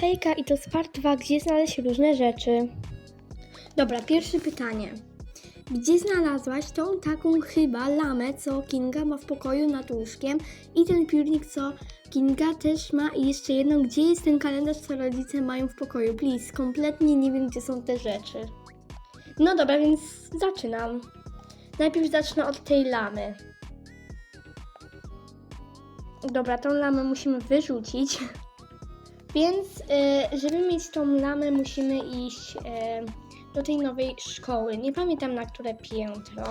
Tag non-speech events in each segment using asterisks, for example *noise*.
Hejka, i to z part 2, gdzie znaleźć różne rzeczy. Dobra, pierwsze pytanie. Gdzie znalazłaś tą taką chyba lamę, co Kinga ma w pokoju nad łóżkiem i ten piórnik, co Kinga też ma i jeszcze jedną, gdzie jest ten kalendarz, co rodzice mają w pokoju? Please, kompletnie nie wiem, gdzie są te rzeczy. No dobra, więc zaczynam. Najpierw zacznę od tej lamy. Dobra, tą lamę musimy wyrzucić. *laughs* Więc, e, żeby mieć tą lamę, musimy iść e, do tej nowej szkoły. Nie pamiętam na które piętro.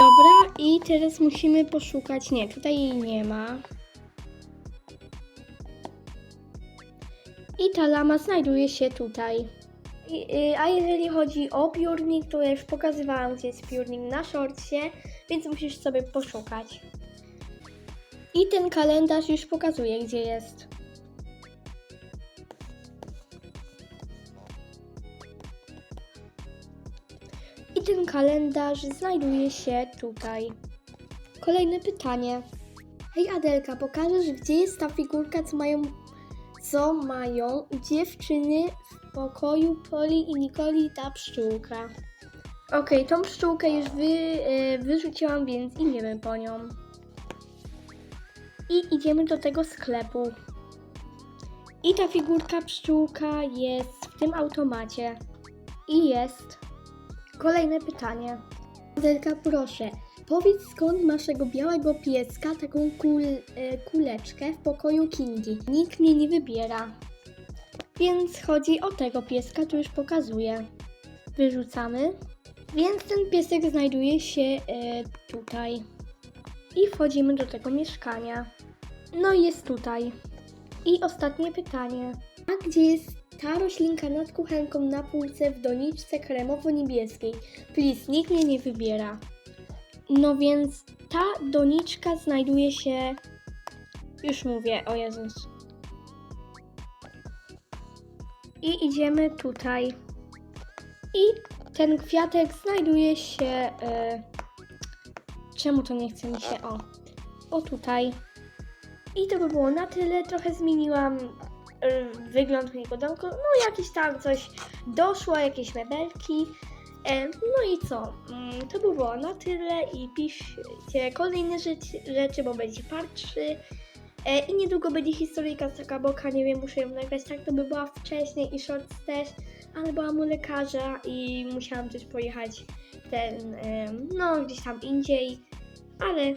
Dobra, i teraz musimy poszukać. Nie, tutaj jej nie ma. I ta lama znajduje się tutaj. I, y, a jeżeli chodzi o piórnik, to ja już pokazywałam, gdzie jest piórnik na szorcie, więc musisz sobie poszukać. I ten kalendarz już pokazuje, gdzie jest. I ten kalendarz znajduje się tutaj. Kolejne pytanie. Hej Adelka, pokażesz, gdzie jest ta figurka, co mają, co mają dziewczyny w pokoju Poli i Nikoli ta pszczółka. Okej, tą pszczółkę już wy, y, wyrzuciłam, więc idziemy po nią. I idziemy do tego sklepu. I ta figurka pszczółka jest w tym automacie. I jest. Kolejne pytanie. Adelka, proszę, powiedz skąd masz tego białego pieska, taką kul, e, kuleczkę w pokoju Kingi. Nikt mnie nie wybiera. Więc chodzi o tego pieska, tu już pokazuję. Wyrzucamy. Więc ten piesek znajduje się e, tutaj. I wchodzimy do tego mieszkania. No i jest tutaj. I ostatnie pytanie. A gdzie jest ta roślinka nad kuchenką na półce w doniczce kremowo-niebieskiej? Please, nikt mnie nie wybiera. No więc ta doniczka znajduje się... Już mówię, o Jezus. I idziemy tutaj. I ten kwiatek znajduje się... E... Czemu to nie chce mi się... O, o tutaj. I to by było na tyle. Trochę zmieniłam y, wygląd mojego domku. No jakieś tam coś doszło, jakieś mebelki. E, no i co? Mm, To by było na tyle i piszcie kolejne rzeczy, bo będzie part 3. E, I niedługo będzie historyjka z taka boka, nie wiem, muszę ją nagrać. Tak, to by była wcześniej i shorts też, ale byłam u lekarza i musiałam też pojechać ten, no gdzieś tam indziej, ale